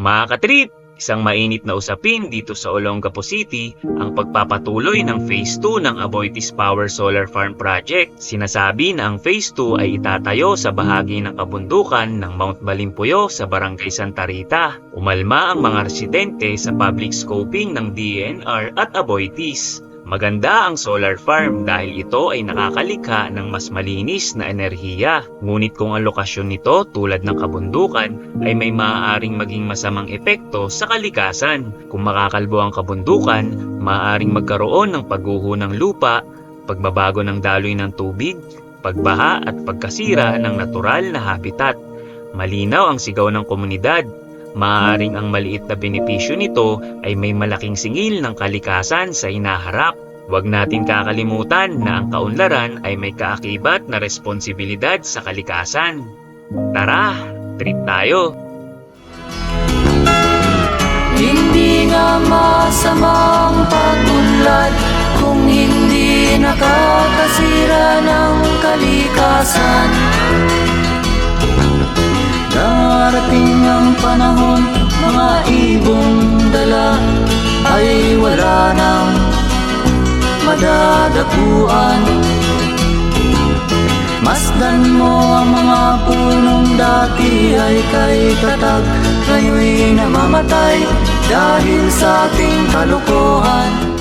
Mga katrip, isang mainit na usapin dito sa Olongapo City ang pagpapatuloy ng Phase 2 ng Aboitiz Power Solar Farm Project. Sinasabi na ang Phase 2 ay itatayo sa bahagi ng kabundukan ng Mount Balimpuyo sa Barangay Santa Rita. Umalma ang mga residente sa public scoping ng DNR at Aboitiz. Maganda ang solar farm dahil ito ay nakakalikha ng mas malinis na enerhiya. Ngunit kung ang lokasyon nito tulad ng kabundukan ay may maaaring maging masamang epekto sa kalikasan. Kung makakalbo ang kabundukan, maaaring magkaroon ng pagguho ng lupa, pagbabago ng daloy ng tubig, pagbaha at pagkasira ng natural na habitat. Malinaw ang sigaw ng komunidad Maaaring ang maliit na benepisyo nito ay may malaking singil ng kalikasan sa hinaharap. Huwag natin kakalimutan na ang kaunlaran ay may kaakibat na responsibilidad sa kalikasan. Tara, trip tayo! Hindi nga masamang pagunlad Kung hindi nakakasira ng kalikasan panahon Mga ibong dala Ay wala nang madadapuan Masdan mo ang mga punong dati ay kay tatag Ngayon'y namamatay dahil sa ating kalukuhan